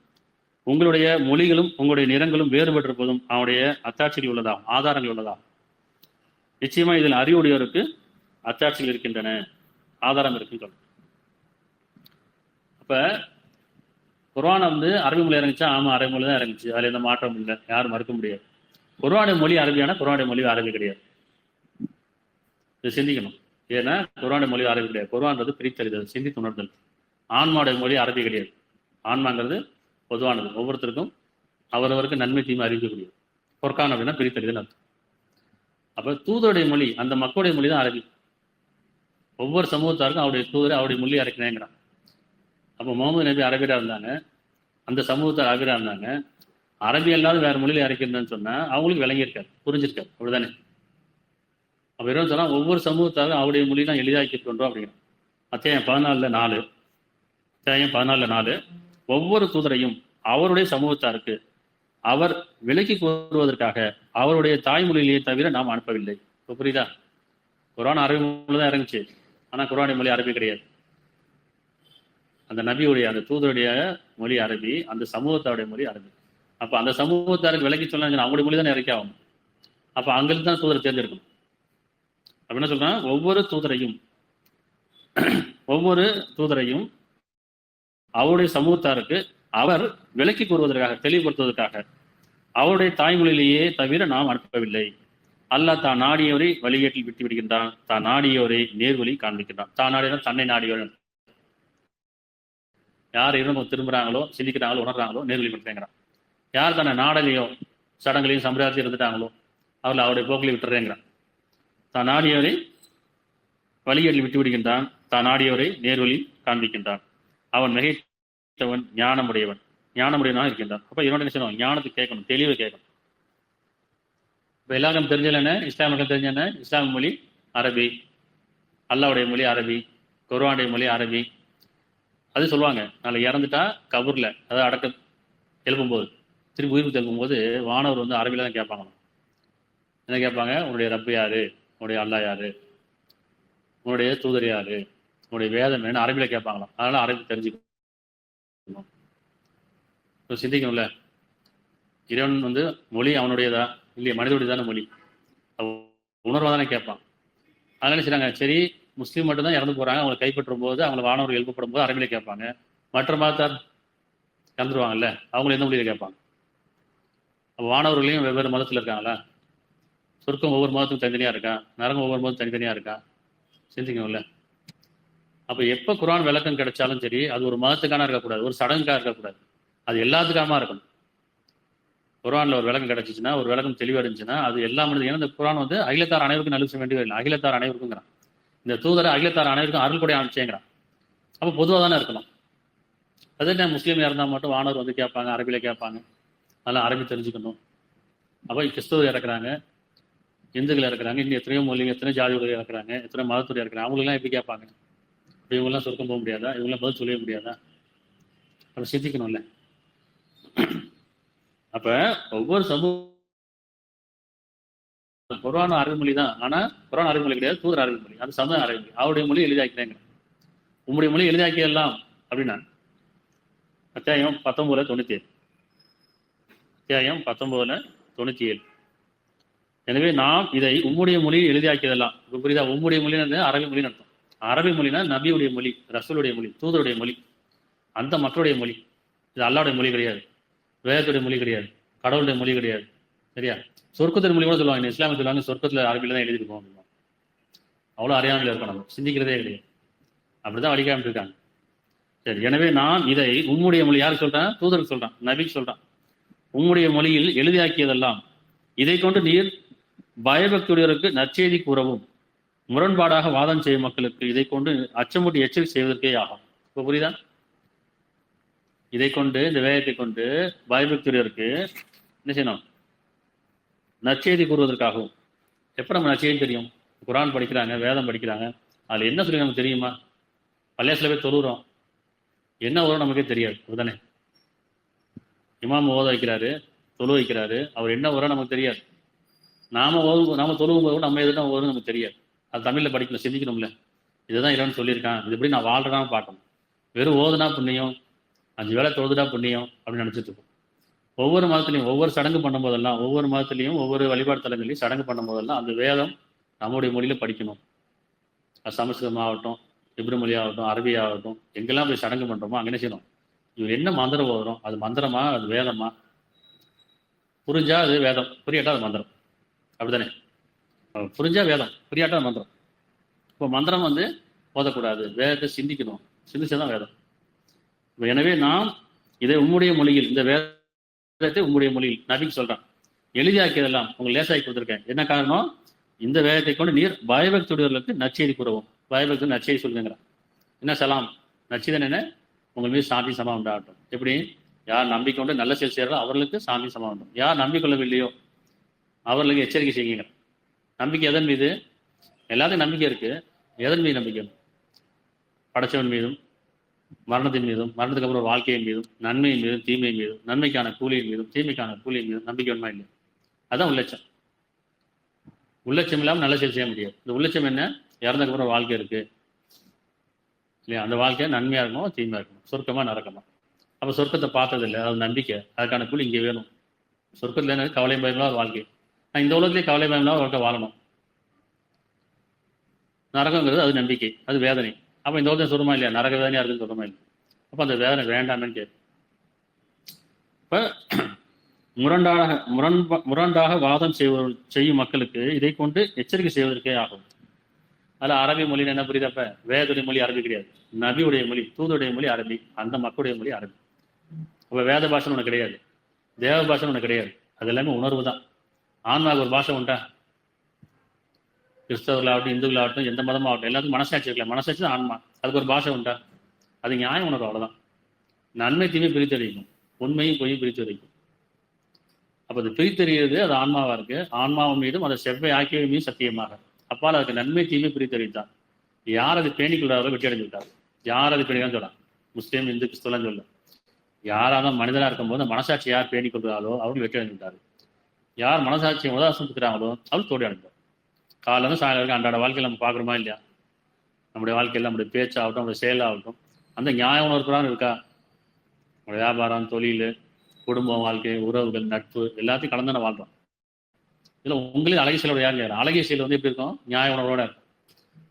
Speaker 1: உங்களுடைய மொழிகளும் உங்களுடைய நிறங்களும் வேறுபட்டிருப்பதும் அவனுடைய அத்தாட்சிகள் உள்ளதாகும் ஆதாரங்கள் உள்ளதாகும். நிச்சயமா இதில் அறிவுடையோருக்கு அத்தாட்சிகள் இருக்கின்றன. ஆதாரம் இருக்குன்னு இப்போ அப்ப வந்து அரபி மொழி இறங்குச்சா? ஆமாம் அரபி மொழி தான் இறங்குச்சு. அதில் எந்த மாற்றம் இல்லை. யாரும் மறுக்க முடியாது. குர்ஆனுடைய மொழி அரபியானா குர்ஆனுடைய மொழி அரபி கிடையாது. இது சிந்திக்கணும். ஏன்னா குர்ஆனுடைய மொழி அரபி கிடையாது. குர்ஆன்றது பிரித்தறிதல் சிந்தித்து உணர்தல் ஆன்மாவுடைய மொழி அரபி கிடையாது. ஆன்மாங்கிறது பொதுவானது. ஒவ்வொருத்தருக்கும் அவரவருக்கு நன்மை தீமை அறிவிக்கக்கூடியது. பொற்கான் அப்படின்னா பிரித்தறிதல் அர்த்தம். அப்ப தூதருடைய மொழி அந்த மக்களுடைய மொழி தான் அரபி. ஒவ்வொரு சமூகத்தாருக்கும் அவருடைய தூதரை அவருடைய மொழி அரைக்கிறேங்கிறான் அப்போ முகமது நபி அரபியராக இருந்தாங்க. அந்த சமூகத்தில் அரபியராக இருந்தாங்க. அரபி அல்லாத வேற மொழியில இறக்கிறதுன்னு சொன்னா அவங்களுக்கு விளங்கியிருக்காரு புரிஞ்சிருக்காரு. அப்படிதானே அப்போ என்ன சொன்னா ஒவ்வொரு சமூகத்தாலும் அவருடைய மொழி எளிதாக்கிட்டுன்றோம் எளிதாக்கி அத்தியாயம் பதினாலுல நாலு. அத்தியாயம் பதினாலுல நாலு. ஒவ்வொரு தூதரையும் அவருடைய சமூகத்தாருக்கு அவர் விலக்கி கூறுவதற்காக அவருடைய தாய்மொழியிலேயே தவிர நாம் அனுப்பவில்லை. இப்போ புரியுதா? குரான் அரபி மொழி தான் இறங்குச்சு. ஆனா குரானுடைய மொழி அரபி கிடையாது. அந்த நபியுடைய அந்த தூதருடைய மொழி அரபி அந்த சமூகத்தோடைய மொழி அரபி. அப்ப அந்த சமூகத்தாருக்கு விலக்கி சொன்னாங்க அவங்களுடைய மொழி தானே இறக்கி ஆகும் அப்ப அங்கிருந்து தான் தூதரை தேர்ந்தெடுக்கணும். அப்ப என்ன சொல்றான்? ஒவ்வொரு தூதரையும் ஒவ்வொரு தூதரையும் அவருடைய சமூகத்தாருக்கு அவர் விலக்கி கூறுவதற்காக தெளிவுபடுத்துவதற்காக அவருடைய தாய்மொழியிலேயே தவிர நாம் அனுப்பவில்லை. அல்லாஹ் தான் நாடியவரை வழிகேட்டில் விட்டு விடுகின்றான் தான் நாடியவரை நேர்வழி காண்பிக்கின்றான். தான் நாடியவன் தன்னை நாடியவர் யார் இருந்து திரும்புறாங்களோ சிந்திக்கிறாங்களோ உணர்றாங்களோ நேர்வழி பண்ணுறேங்கிறான் யார் தன்னை நாடலையும் சடங்குலையும் சம்பிரதாயத்தையும் இருந்துட்டாங்களோ அவர்களை அவருடைய போக்கில் விட்டுறேங்கிறான். தான் நாடியவரை வழிகளில் விட்டு விடுகின்றான் தான் நாடியவரை நேர்வழி காண்பிக்கின்றான். அவன் மிகைத்தவன் ஞானமுடையவன். ஞானமுடையவனாக இருக்கின்றான். அப்போ இவனோட என்ன செய்யணும்? ஞானத்தை கேட்கணும் தெளிவை கேட்கணும். இப்போ எல்லாருக்கும் தெரிஞ்சல என்ன? இஸ்லாமியர்கள் தெரிஞ்ச என்ன? இஸ்லாம் மொழி அரபி அல்லாவுடைய மொழி அரபி குர்வானுடைய மொழி அரபி அது சொல்லுவாங்க. நாளை இறந்துட்டா கபூரில் அதாவது அடக்க எழுப்பும்போது. திருப்பி உயிர்ப்பு எழுப்பும்போது வானவர் வந்து அரபியில் தான் கேட்பாங்க என்ன கேட்பாங்க? உன்னுடைய ரப்பு யாரு? உன்னுடைய அல்லா யாரு? உன்னுடைய தூதர் யாரு? உன்னுடைய வேதம் என்ன அரபியில் கேட்பாங்களாம். அதனால அரபி தெரிஞ்சுக்கணும். இப்போ சிந்திக்கணும்ல. இறைவன் வந்து மொழி அவனுடையதா? இல்லையா மனிதனுடையதான மொழி. உணர்வாக தானே கேட்பான். அதனால செய்றாங்க? சரி முஸ்லீம் மட்டும் தான் இறந்து போறாங்க. அவங்களை கைப்பற்றும் போது அவங்களை வானவர்கள் எழுப்பப்படும் போது அரபியில கேட்பாங்க. மற்ற மதத்தார் இறந்துருவாங்கல்ல அவங்களும் எந்த மொழியில கேட்பாங்க? அப்போ வானவர்களையும் வெவ்வேறு மதத்தில் இருக்காங்களா? சொர்க்கம் ஒவ்வொரு மதத்துக்கும் தனித்தனியா இருக்கான் நரகம் ஒவ்வொரு மதத்துக்கும் தனித்தனியா இருக்கான் சிந்திக்கணும்ல. அப்போ எப்போ குரான் விளக்கம் கிடைச்சாலும் சரி அது ஒரு மதத்துக்கான இருக்கக்கூடாது ஒரு சடங்குக்காக இருக்கக்கூடாது. அது எல்லாத்துக்காம இருக்கணும். குரான்ல ஒரு விளக்கம் கிடைச்சிச்சுன்னா ஒரு விளக்கம் தெளிவாக இருந்துச்சுன்னா அது எல்லா மனிதன் ஏன்னா இந்த குரான் வந்து அகிலத்தார் அனைவருக்கும் நல்ல செய்ய அகிலத்தார் அனைவருக்குங்கிறான் இந்த தூதரை அகிலத்தார் அனைவருக்கும் அருள் கொடை அனுப்பிச்சேங்கிறான் அப்போ பொதுவாக தானே இருக்கணும். அதே டைம் முஸ்லீம் இருந்தால் மட்டும் வானவர் வந்து கேட்பாங்க அரபியில் கேட்பாங்க. அதெல்லாம் அரபி தெரிஞ்சுக்கணும். அப்போ கிறிஸ்தவர் இறக்குறாங்க இந்துக்கள் இறக்குறாங்க இன்னும் எத்தனையோ மொழிகள் எத்தனை ஜாதிகள் இறக்குறாங்க எத்தனை மதத்துறை இறக்குறாங்க. அவங்களெல்லாம் எப்படி கேட்பாங்க? அப்ப இவங்கெல்லாம் சொர்க்கம் போக முடியாதா? இவங்களாம் பதில் சொல்லவே முடியாதா? அப்போ சிந்திக்கணும்ல. அப்போ ஒவ்வொரு சமூக குரான் அரபிமொழி தான். ஆனா குரான் அரபிமொழி கிடையாது தூதர் அரபிமொழி அது சமய அரபிமொழி அவருடைய மொழி எளிதாக்கிறேங்க உங்களுடைய மொழி எளிதாக்கியெல்லாம் அப்படின்னா அத்தியாயம் பத்தொன்பதுல தொண்ணூத்தி ஏழு அத்தியாயம் பத்தொன்பதுல தொண்ணூத்தி ஏழு எனவே நாம் இதை உம்முடைய மொழியில் எழுதியாக்கியதெல்லாம் இப்போ புரியுதா? உம்முடைய மொழின்னு அரபி மொழின்னு அர்த்தம். அரபி மொழினா நபியுடைய மொழி ரசூலுடைய மொழி தூதருடைய மொழி அந்த மக்களுடைய மொழி. இது அல்லாவுடைய மொழி கிடையாது. வேதத்துடைய மொழி கிடையாது. கடவுளுடைய மொழி கிடையாது. சரியா? சொர்க்கத்தின் மொழி கூட சொல்லுவாங்க. இஸ்லாமிய சொல்லுவாங்க சொர்க்கத்துல அரபியில தான் எழுதிருக்கோம் அப்படின்னா அவ்வளோ அறியாமையில் இருக்கணும். நம்ம சிந்திக்கிறதே கிடையாது. அப்படிதான் வடிக்காமட்டு இருக்காங்க சரி எனவே நான் இதை உம்முடைய மொழி யார் சொல்றேன் தூதருக்கு சொல்றான். நபி சொல்றான். உம்முடைய மொழியில் எழுதியாக்கியதெல்லாம் இதை கொண்டு நீர் பயபக்தியுடையவருக்கு நற்செய்தி கூறவும் முரண்பாடாக வாதம் செய்யும் மக்களுக்கு இதை கொண்டு அச்சமூட்டி எச்சரிக்கை செய்வதற்கே ஆகும். இப்போ புரியுதா? இதை கொண்டு இந்த வேகத்தை கொண்டு பயபக்தியுடையவருக்கு என்ன செய்யணும்? நச்செய்தி கூறுவதற்காகவும். எப்போ நம்ம நச்செய்தி தெரியும்? குரான் படிக்கிறாங்க வேதம் படிக்கிறாங்க. அதில் என்ன சொல்லி நமக்கு தெரியுமா? பள்ளியாசில் போய் தொழுகிறோம் என்ன வரும் நமக்கே தெரியாது. அதுதானே. இமாம் ஓத வைக்கிறாரு தொழு வைக்கிறாரு. அவர் என்ன வரும் நமக்கு தெரியாது. நாம ஓதும் நாம தொழுவும் போது நம்ம எதுனா வரும் நமக்கு தெரியாது. அது தமிழில் படிக்கணும் சிந்திக்கணும்ல. இதுதான் இறைவன் சொல்லியிருக்கான். இது எப்படி நான் வாழ்றதான் பார்க்கணும் வெறும் ஓதுனா புண்ணியம் அஞ்சு வேளை தொழுதுனா புண்ணியம் அப்படின்னு நினச்சிட்டு இருக்கோம் ஒவ்வொரு மதத்துலையும் ஒவ்வொரு சடங்கு பண்ணும்போதெல்லாம் ஒவ்வொரு மதத்துலையும் ஒவ்வொரு வழிபாடு தலங்களையும் சடங்கு பண்ணும்போதெல்லாம் அந்த வேதம் நம்முடைய மொழியில படிக்கணும். அது சமஸ்கிருதம் ஆகட்டும் இப்ரு மொழி ஆகட்டும் அரபி ஆகட்டும் எங்கெல்லாம் போய் சடங்கு பண்றோமோ அங்கே என்ன செய்யணும்? இவர் என்ன மந்திரம் ஓதுறோம்? அது மந்திரமா? அது வேதமா? புரிஞ்சா அது வேதம். புரியாட்டா அது மந்திரம். அப்படிதானே புரிஞ்சா வேதம். புரியாட்டா அது மந்திரம். இப்போ மந்திரம் வந்து ஓதக்கூடாது. வேதத்தை சிந்திக்கணும். சிந்திச்சதான் வேதம். எனவே நாம் இதை உம்முடைய மொழியில் இந்த வேதத்தை உங்களுடைய மொழியில் நபின்னு சொல்றான். எளிதாக்கியதெல்லாம் உங்கள் லேசாக்கி கொடுத்துருக்கேன். என்ன காரணம்? இந்த வேதத்தை கொண்டு நீர் பயபக்தியுடையவர்களுக்கு நச்செய்தி கூறவும். பயபக்தி நச்செய்தி சொல்லுங்கிறான். என்ன சலாம்? நச்சிதன் என்ன? உங்கள் மீது சாமி சமா உண்டாகட்டும். எப்படி? யார் நம்பிக்கை கொண்டு நல்ல செயல் செய்யறதோ அவர்களுக்கு சாமி சமா உண்டும் யார் நம்பிக்கொள்ளவில்லையோ அவர்களுக்கு எச்சரிக்கை செய்யுங்க. நம்பிக்கை எதன் மீது? எல்லாத்துக்கும் நம்பிக்கை இருக்கு. எதன் மீது நம்பிக்கை? படைச்சவன் மீதும் மரணத்தின் மீதும் மரணத்துக்கு அப்புறம் வாழ்க்கையின் மீதும் நன்மையின் மீதும் தீமையின் மீதும் நன்மைக்கான கூலியின் மீதும் தீமைக்கான கூலியின் மீதும் நம்பிக்கை உண்மை இல்லை அதுதான் உள்ளட்சம் உள்ளட்சம் இல்லாமல் நல்ல செயல் செய்ய முடியாது. இந்த உள்ளட்சம் என்ன? இறந்ததுக்கு அப்புறம் வாழ்க்கை இருக்கு. இல்லையா? அந்த வாழ்க்கை நன்மையா இருக்கணும் தீமையா இருக்கணும் சொர்க்கமா நரக்கமா? அப்ப சொர்க்கத்தை பார்த்ததில்லை. அது நம்பிக்கை. அதுக்கான கூலி இங்கே வேணும். சொர்க்கத்துல என்ன? கவலை பயமில்லாத வாழ்க்கை. நான் இந்த உலகத்திலே கவலை பயமில்லாத வாழ்க்கை வாழணும். நரகங்கிறது அது நம்பிக்கை அது வேதனை. அப்ப இந்த உலகத்தை சொல்லுமா இல்லையா? நரக வேதனையா இருக்குன்னு சொல்லுமா இல்லையா? அப்ப அந்த வேதனை வேண்டாமேன்னு கேட்கு இப்போ முரண்டாக முரண்பா முரண்டாக வாதம் செய்வ செய்யும் மக்களுக்கு இதை கொண்டு எச்சரிக்கை செய்வதற்கே ஆகும். அதில் அரபி மொழின்னு என்ன புரியுதப்ப வேதுடைய மொழி அரபி கிடையாது. நபியுடைய மொழி தூதுடைய மொழி அரபி அந்த மக்களுடைய மொழி அரபி. அப்ப வேத பாஷை ஒன்று கிடையாது. தேவ பாஷை ஒன்று கிடையாது. அது எல்லாமே உணர்வு தான். ஆன்மாவுக்கு ஒரு பாஷை உண்டா? கிறிஸ்தவர்களாகட்டும் இந்துக்களாகட்டும் எந்த மதமாகட்டும் எல்லாத்துக்கும் மனசாட்சி இருக்கலாம் மனசாட்சி தான் ஆன்மா. அதுக்கு ஒரு பாஷை உண்டா? அது நியாயம் உணர்வு அவ்வளவுதான். நன்மை தீமை பிரித்தறியும் உண்மையும் பொய்யும் பிரித்தறிக்கும் அப்ப அது பிரித்தறிகிறது அது ஆன்மாவா இருக்கு. ஆன்மாவின் மீதும் அதை செவ்வை ஆக்கியவை மீதும் சத்தியமாக. அப்பால் அதுக்கு நன்மை தீமை பிரித்தறிவித்தார் யார் அது பேணிக்கொள்றாரோ வெற்றி அடைஞ்சு விட்டார் யார் அது பேணிதான் சொல்லலாம் முஸ்லீம் இந்து கிறிஸ்துவலாம் சொல்ல. யாராக மனிதனாக இருக்கும்போது மனசாட்சி யார் பேணிக்கொள்கிறாரோ அவர்கள் வெற்றி அடைஞ்சு விட்டார் யார் மனசாட்சியை உதாசனத்துக்கிறாங்களோ அவர் தோடி அடைந்தார் காலைல இருந்து சாயங்காலம் வரைக்கும் அன்றாட வாழ்க்கையில் நம்ம பார்க்குறோமா இல்லையா? நம்முடைய வாழ்க்கையில் நம்முடைய பேச்சாகட்டும் நம்முடைய செயலாகட்டும் அந்த நியாய உணர்வுறான்னு இருக்கா? நம்முடைய வியாபாரம் தொழில் குடும்பம் வாழ்க்கை உறவுகள் நட்பு எல்லாத்தையும் கலந்து நான் வாழ்கிறோம் இதில் உங்களில் அழகிய செயலோட யார் யார் அழகிய செயல் வந்து எப்படி இருக்கும்? நியாய உணர்வோட இருக்கும்.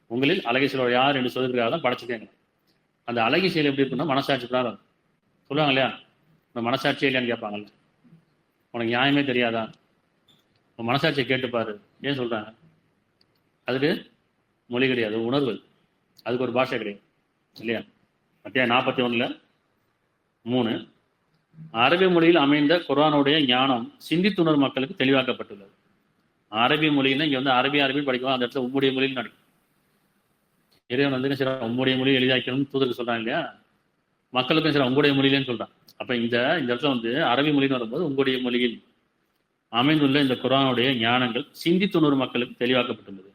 Speaker 1: உங்களில் அழகிய செயலோட யார் என்று சொல்லிருக்காக தான் படைச்சிருக்காங்க அந்த அழகிய செயல் எப்படி இருக்குன்னா மனசாட்சி பிரகாரம் சொல்லுவாங்க இல்லையா? இந்த மனசாட்சி இல்லையான்னு கேட்பாங்கல்ல. உனக்கு நியாயமே தெரியாதா? உன் மனசாட்சியை கேட்டுப்பாரு. ஏன் சொல்கிறாங்க அதுக்கு மொழி கிடையாது உணர்வு அதுக்கு ஒரு பாஷை கிடையாது. இல்லையா? மத்திய நாற்பத்தி ஒன்றில் மூணு. அரபி மொழியில் அமைந்த குரானுடைய ஞானம் சிந்தித்துணர் மக்களுக்கு தெளிவாக்கப்பட்டுள்ளது. அரபி மொழின்னா இங்கே வந்து அரபி அரபி படிக்கலாம் அந்த இடத்துல உம்முடைய மொழியில் நடக்கும். இறைவன் வந்து சரி உம்முடைய மொழி எளிதாக்கணும்னு தூதருக்கு சொல்றாங்க இல்லையா? மக்களுக்கும் சரி உங்களுடைய மொழியிலேன்னு சொல்றான். அப்போ இந்த இந்த இடத்துல வந்து அரபி மொழின்னு வரும்போது உங்களுடைய மொழியில் அமைந்துள்ள இந்த குரானுடைய ஞானங்கள் சிந்தித்துணர் மக்களுக்கு தெளிவாக்கப்பட்டுள்ளது.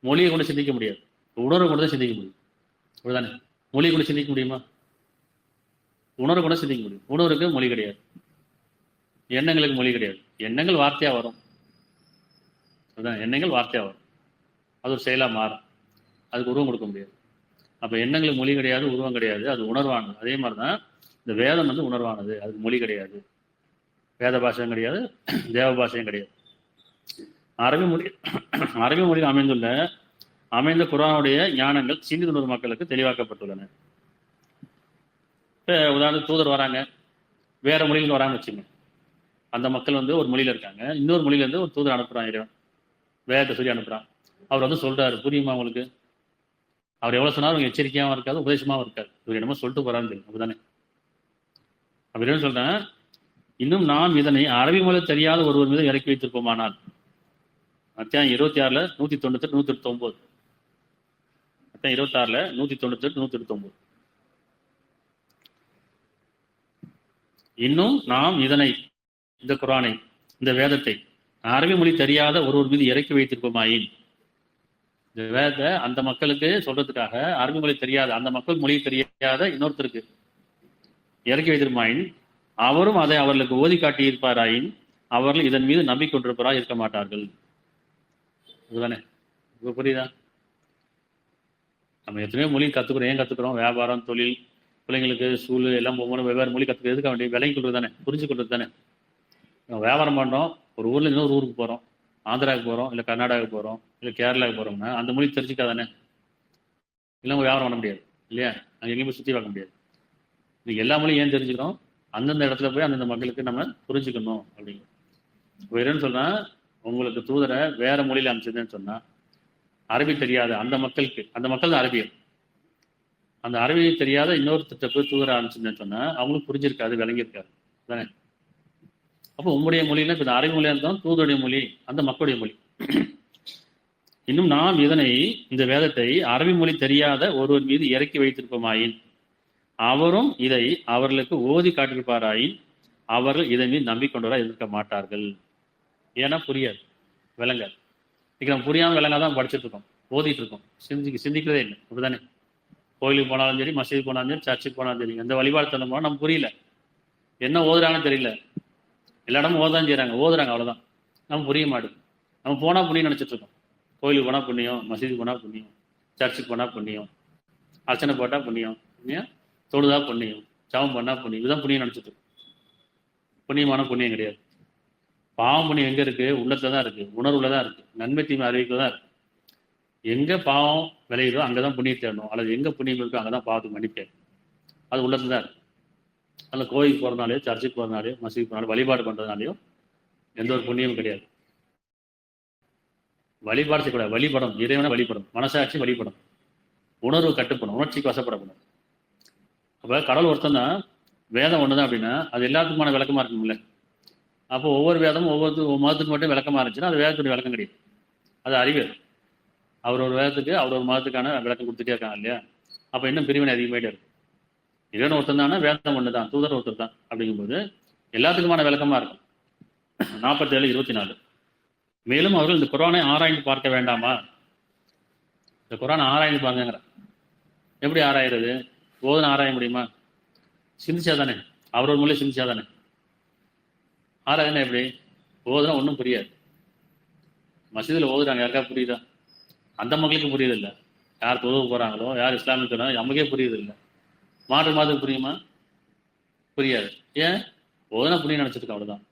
Speaker 1: மொழியை கொண்டு சிந்திக்க முடியாது. உணர்வை கொண்டு தான் சிந்திக்க முடியும். அப்படிதானே மொழியை கொண்டு சிந்திக்க முடியுமா? உணர்வு கூட சிந்திக்க முடியும். உணர்வுக்கு மொழி கிடையாது. எண்ணங்களுக்கு மொழி கிடையாது. எண்ணங்கள் வார்த்தையா வரும். அதுதான் எண்ணங்கள் வார்த்தையா வரும். அது ஒரு செயலா மாறும். அதுக்கு உருவம் கொடுக்க முடியாது. அப்போ எண்ணங்களுக்கு மொழி கிடையாது உருவம் கிடையாது. அது உணர்வானது. அதே மாதிரிதான் இந்த வேதம் வந்து உணர்வானது. அதுக்கு மொழி கிடையாது. வேத பாஷையும் கிடையாது தேவ பாஷையும் கிடையாது. அரபி மொழி அரபி மொழியில் அமைந்துள்ள அமைந்த குரானுடைய ஞானங்கள் சிந்தி துணர் மக்களுக்கு தெளிவாக்கப்பட்டுள்ளன. இப்போ உதாரணத்துக்கு தூதர் வராங்க. வேற மொழியில் வராங்கன்னு வச்சுங்க. அந்த மக்கள் வந்து ஒரு மொழியில இருக்காங்க. இன்னொரு மொழியிலேருந்து ஒரு தூதர் அனுப்புகிறான் இறைவன். வேதத்தை சொல்லி அனுப்புகிறான் அவர் வந்து சொல்றாரு. புரியுமா உங்களுக்கு? அவர் எவ்வளவு சொன்னாலும் அவங்க எச்சரிக்கையாகவும் இருக்காது உபதேசமாகவும் இருக்காது. இவர் என்னமோ சொல்லிட்டு போறான்னு தெரியும். அப்படிதானே? அப்படி என்ன சொல்றேன் இன்னும் நாம் இதனை அரபி மொழி தெரியாத ஒருவர் மீது இறக்கி வைத்திருப்போமானால் அத்தியாயம் இருபத்தி ஆறுல நூத்தி தொண்ணூத்தி நூத்தி எட்டு ஒன்பது அத்தியாயம் இருபத்தி ஆறுல நூத்தி தொண்ணூத்தி நூத்தி இன்னும் நாம் இதனை இந்த குரானை இந்த வேதத்தை அரபி மொழி தெரியாத ஒருவர் மீது இறக்கி வைத்திருப்போமாயின்? இந்த வேதத்தை அந்த மக்களுக்கு சொல்றதுக்காக அரபி மொழி தெரியாத அந்த மக்கள் மொழி தெரியாத இன்னொருத்தருக்கு இறக்கி வைத்திருமாயின் அவரும் அதை அவர்களுக்கு ஓதி காட்டியிருப்பாராயின்? அவர்கள் இதன் மீது நம்பிக்கொண்டிருப்பரா இருக்க மாட்டார்கள். இதுதானே? இப்போ புரியுதா? நம்ம எத்தனையோ மொழி கத்துக்கிறோம். ஏன் கத்துக்கிறோம்? வியாபாரம் தொழில் பிள்ளைங்களுக்கு ஸ்கூலு எல்லாம் ஒவ்வொன்றும் வெவ்வேறு மொழி கற்றுக்கிறது வேண்டிய விளங்கி கொள்வது தானே புரிஞ்சு கொள்வது தானே நம்ம வியாபாரம் பண்ணுறோம் ஒரு ஊர்ல இன்னொரு ஊருக்கு போகிறோம் ஆந்திராவுக்கு போகிறோம் இல்லை கர்நாடகாவுக்கு போகிறோம் இல்லை கேரளாவுக்கு போகிறோம்னா அந்த மொழி தெரிஞ்சுக்காதானே? இல்லை நம்ம வியாபாரம் பண்ண முடியாது இல்லையா? அங்கே எங்கேயும் போய் சுற்றி பார்க்க முடியாது. இன்னைக்கு எல்லா மொழியும் ஏன் தெரிஞ்சுக்கிறோம்? அந்தந்த இடத்துல போய் அந்தந்த மக்களுக்கு நம்ம புரிஞ்சுக்கணும் அப்படிங்கிற இப்போ என்னன்னு உங்களுக்கு தூதரை வேற மொழியில் அனுப்பிச்சதுன்னு சொன்னா அரபி தெரியாத அந்த மக்களுக்கு அந்த மக்கள் தான் அரபியர். அந்த அரபி தெரியாத இன்னொரு போய் தூதரை அனுப்பிச்சதுன்னு சொன்னா அவங்களுக்கு புரிஞ்சிருக்காது விளங்கியிருக்காது. தானே அப்போ உங்களுடைய மொழியில இப்போ இந்த அரபி மொழியா இருந்தாலும் தூதருடைய மொழி அந்த மக்களுடைய மொழி. இன்னும் நாம் இதனை இந்த வேதத்தை அரபி மொழி தெரியாத ஒருவர் மீது இறக்கி வைத்திருப்போமாயின் அவரும் இதை அவர்களுக்கு ஓதி காட்டியிருப்பாராயின் அவர்கள் இதன் மீது நம்பிக்கொண்டவராக இருக்க மாட்டார்கள். ஏன்னா புரியாது. விளங்காது. இன்னைக்கு நம்ம புரியாம விளங்காதான் படிச்சுட்டு இருக்கோம் ஓதிட்டு இருக்கோம் சிந்திக்க சிந்திக்கிறதே இல்லை. அப்படிதானே கோயிலுக்கு போனாலும் சரி மசீது போனாலும் சரி சர்ச்சுக்கு போனாலும் சரி எந்த வழிபாடு தந்தம் நம்ம புரியல. என்ன ஓதுறாங்கன்னு தெரியல. எல்லா இடமும் ஓதான் செய்கிறாங்க ஓதுறாங்க அவ்வளோதான் நம்ம புரிய மாட்டேங்குது. நம்ம போனால் புண்ணியம் நினைச்சிட்டு இருக்கோம் கோயிலுக்கு போனால் புண்ணியம் மசீதுக்கு போனால் புண்ணியம் சர்ச்சுக்கு போனால் புண்ணியம் அர்ச்சனை போட்டால் புண்ணியம் புண்ணியம் தொழுதா புண்ணியம் சவம் பண்ணால் புண்ணியம். இதுதான் புண்ணியம் நினச்சிட்டு புண்ணியமான புண்ணியம் கிடையாது. பாவம் புண்ணியம் எங்க இருக்கு? உள்ளத்துல தான் இருக்கு. உணர்வுல தான் இருக்கு. நன்மை தீமை அறிவிக்கல தான் இருக்கு. எங்க பாவம் விளையுதோ அங்கதான் புண்ணியம் தேடணும். அல்லது எங்க புண்ணியம் இருக்கோ அங்கதான் பாவத்துக்கு மன்னிப்பேன் அது உள்ளத்துல தான் இருக்கு. அதில் கோயிலுக்கு போகிறனாலையோ சர்ச்சுக்கு போறதுனாலே மசூதிக்கு போனாலும் வழிபாடு பண்றதுனாலையும் எந்த ஒரு புண்ணியமும் கிடையாது. வழிபாடு செய்யக்கூடாது. வழிபடம் இறைவனை வழிபடும் மனசாட்சி வழிபடும் உணர்வு கட்டுப்படும் உணர்ச்சிக்கு வசப்படக்கூடாது. அப்ப கடவுள் ஒருத்தன் தான் வேதம் தான் அப்படின்னா அது எல்லாத்துக்குமான விளக்கமா இருக்கும்ல அப்போ ஒவ்வொரு வேதமும் ஒவ்வொரு மதத்துக்கு மட்டும் விளக்கமாக இருந்துச்சுன்னா அது வேதத்துடைய விளக்கம் கிடையாது. அது அறிவியல் அவர் ஒரு வேதத்துக்கு அவர் ஒரு மதத்துக்கான விளக்கம் கொடுத்துட்டே இருக்காங்க இல்லையா? அப்போ இன்னும் பிரிவினை அதிகமாயிட்டே இருக்கும் இறைவன் ஒருத்தர் தானே வேதம் ஒன்று தான் தூதர் ஒருத்தர் தான் அப்படிங்கும்போது எல்லாத்துக்குமான விளக்கமாக இருக்கும். நாற்பத்தேழு இருபத்தி நாலு மேலும் அவர்கள் இந்த குரானை ஆராய்ந்து பார்க்க வேண்டாமா? இந்த குரானை ஆராய்ந்து பாருங்கிற எப்படி ஆராயிறது? ஓதுன ஆராய முடியுமா? சிந்திச்சா தானே அவர் ஒரு மொழி சிந்திச்சா தானே ஆராதனை எப்படி ஓதுனா ஒன்றும் புரியாது. மசீதில் ஓதுறாங்க யாருக்கா புரியுதா? அந்த மக்களுக்கு புரியுது யார் தொழுவ போறாங்களோ யார் இஸ்லாமிக் சொல்றாங்க நமக்கே புரியுது இல்லை மாற்று மாதத்துக்கு புரியுமா? புரியாது. ஏன்? ஓதுனா புரிய நினைச்சிருக்கு அவ்வளோதான்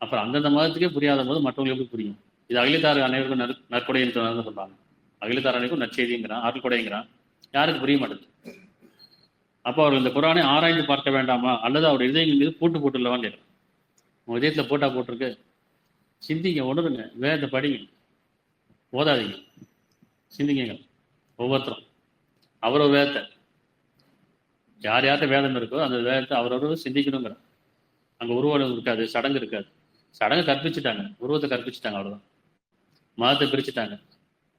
Speaker 1: அப்புறம் அந்தந்த மதத்துக்கே புரியாத போது மற்றவங்களுக்கு புரியும்? இது அகிலத்தார் அனைவருக்கும் நற் நற்கொடை என்று சொல்றாங்க. அகிலத்தார் அனைவருக்கும் நற்செய்திங்கிறான் அருள்கொடைங்கிறான் யாருக்கு புரிய மாட்டேது அப்போ அவர் இந்த குரானை ஆராய்ந்து பார்க்க வேண்டாமா? அல்லது அவர் இதயங்கள் மீது பூட்டு போட்டுள்ளவான்னு கேட்குறேன் உங்கள் இதயத்தில் போட்டா போட்டிருக்கு. சிந்திங்க உணருங்க வேதத்தை படிங்க. ஓதாதீங்க. சிந்திங்க ஒவ்வொருத்தரும். அவரவர் வேதத்தை. யார் யார்கிட்ட வேதம் இருக்கோ அந்த வேதத்தை அவரவர் சிந்திக்கணுங்கிற. அங்கே உருவம் இருக்காது சடங்கு இருக்காது. சடங்கு கற்பிச்சுட்டாங்க. உருவத்தை கற்பிச்சுட்டாங்க அவ்வளோதான் மதத்தை பிரிச்சுட்டாங்க.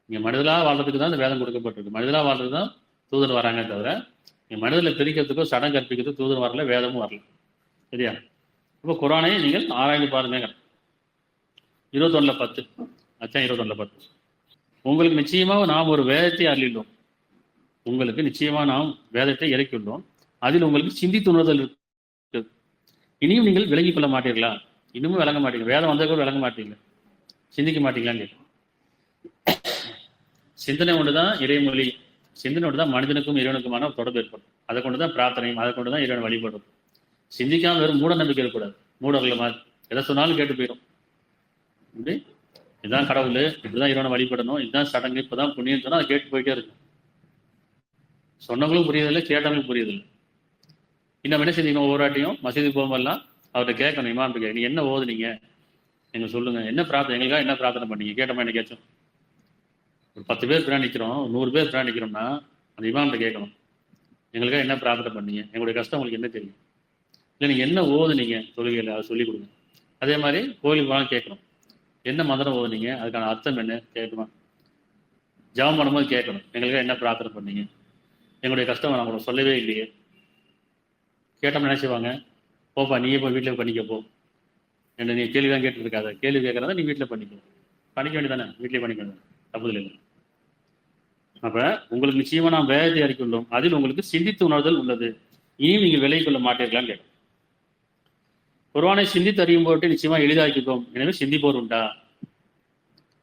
Speaker 1: இங்கே மனிதலாக வாழ்றதுக்கு தான் இந்த வேதம் கொடுக்கப்பட்டிருக்கு. மனிதலாக வாழ்றது தான் தூதர் வராங்க தவிர இங்கே மனிதனை பிரிக்கிறதுக்கோ சடங்கு கற்பிக்கிறதுக்கோ தூதர் வரல வேதமும் வரல. சரியா? இப்போ குரானை நீங்கள் ஆராய்ந்து பாருங்க. இருபத்தொன்னில் பத்து. அச்சான் இருபத்தொன்னில் பத்து. உங்களுக்கு நிச்சயமாக நாம் ஒரு வேதத்தை அருளிள்ளோம் உங்களுக்கு நிச்சயமா நாம் வேதத்தை இறக்கியுள்ளோம். அதில் உங்களுக்கு சிந்தித்துணர்தல் இருக்கு. இனியும் நீங்கள் விளங்கிக் கொள்ள மாட்டீர்களா? இன்னமும் விளங்க மாட்டீங்க. வேதம் வந்தது கூட விளங்க மாட்டீங்க. சிந்திக்க மாட்டீங்களான்னு கேட்கும் சிந்தனை ஒன்றுதான் இறைமொழி. சிந்தனை ஒன்றுதான் மனிதனுக்கும் இறைவனுக்குமான தொடர்பு ஏற்படும். அதை கொண்டுதான் பிரார்த்தனையும் அதை கொண்டு தான் இறைவன் வழிபடும். சிந்திக்காத வெறும் மூட நம்பிக்கை இருக்கக்கூடாது மூடர்களை மாதிரி எதை சொன்னாலும் கேட்டு போயிடும். இப்படி இதுதான் கடவுள். இப்படிதான் இறைவனை வழிபடணும். இதுதான் சடங்கு. இப்பதான் புண்ணியம் சொன்னா அதை கேட்டு போயிட்டே இருக்கும். சொன்னவங்களும் புரியதில்லை கேட்டவங்களும் புரியதில்லை இன்னும் என்ன செஞ்சீங்க ஒவ்வொரு வாட்டியும் மசீதுக்கு போகும்போதெல்லாம் அவர்கிட்ட கேட்கணும். இமாம் நீங்க என்ன ஓதுனீங்க? நீங்க சொல்லுங்க. என்ன பிரார்த்தனை? எங்களுக்காக என்ன பிரார்த்தனை பண்ணீங்க? கேட்டோமா என்ன கேட்சோம் ஒரு பத்து பேர் பிராணிக்கிறோம் நூறு பேர் பிராணிக்கிறோம்னா அந்த இமாம்கிட்ட கேட்கணும். எங்களுக்காக என்ன பிரார்த்தனை பண்ணீங்க? எங்களுடைய கஷ்டம் உங்களுக்கு என்ன தெரியும்? இல்லை நீங்கள் என்ன ஓதுனீங்க தொழுகையில்? அதை சொல்லிக் கொடுங்க. அதே மாதிரி கோயிலுக்கு வாங்க கேட்கணும். என்ன மந்திரம் ஓதுனீங்க? அதுக்கான அர்த்தம் என்ன? கேட்கணும்? ஜெபம் பண்ணும்போது கேட்கணும். எங்களுக்கு என்ன பிரார்த்தனை பண்ணீங்க? எங்களுடைய கஷ்டம் நான் சொல்லவே இல்லையே. கேட்டோம் என்ன செய்வாங்க? போப்பா நீயே போய் வீட்டில் பண்ணிக்க போ என்ன நீ கேள்வி தான் கேட்டுருக்காத. கேள்வி கேட்குறதா நீ வீட்டில் பண்ணிக்கோ. பண்ணிக்க வேண்டியதானே வீட்டிலே பண்ணிக்க வேண்டியது தப்பு இல்லை அப்போ உங்களுக்கு நிச்சயமாக நான் வேதத்தை அறிக்கொண்டோம் அதில் உங்களுக்கு சிந்தித்து உணர்தல் உள்ளது. இனியும் நீங்கள் விலை கொள்ள மாட்டீர்களான்னு கேட்கும் குர்வானை சிந்தித்து அறியும் பொருட்டு நிச்சயமா எளிதாக்கிக்கோம் எனவே சிந்திப்போர் உண்டா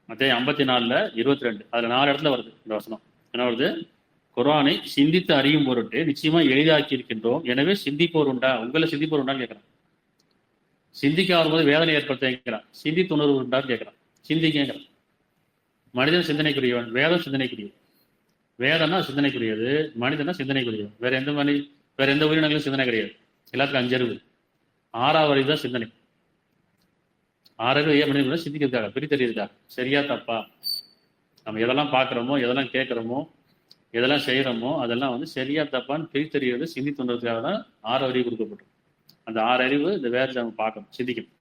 Speaker 1: மத்திய ஐம்பத்தி நாலுல இருபத்தி ரெண்டு அதுல நாலு இடத்துல வருது இந்த வசனம். என்ன வருது? குர்ஆனை சிந்தித்து அறியும் பொருட்டு நிச்சயமா எளிதாக்கி இருக்கின்றோம் எனவே சிந்திப்போர் உண்டா உங்களை சிந்திப்போர் உண்டான்னு கேட்கிறான். சிந்திக்க போது வேதனை ஏற்படுத்த கேட்கிறான். சிந்தித்து உணர்வு உண்டான்னு கேட்கிறான். சிந்திக்கங்கிறான் மனிதன் சிந்தனைக்குரியவன். வேதம் சிந்தனைக்குரியவன் வேதம்னா சிந்தனைக்குரியது. மனிதனா சிந்தனைக்குரியவன். வேற எந்த மனி வேற எந்த உயிரினங்களும் சிந்தனை கிடையாது. எல்லாத்துக்கும் அஞ்சறிவு. ஆறாவது வரைக்கும் தான் சிந்தனை. ஆறாவது ஏன் மனிதன் சிந்திக்கிறதுக்காக பிரித்தறியதுக்காக சரியா தப்பா? நம்ம எதெல்லாம் பார்க்குறோமோ எதெல்லாம் கேட்குறோமோ எதெல்லாம் செய்கிறோமோ அதெல்லாம் வந்து சரியா தப்பான்னு பிரித்தறிவது சிந்தி தோன்றதுக்காக தான் ஆறு அறிவு கொடுக்கப்பட்டோம் அந்த ஆறு அறிவு இந்த வேதத்தை நம்ம பார்க்கணும் சிந்திக்கணும்.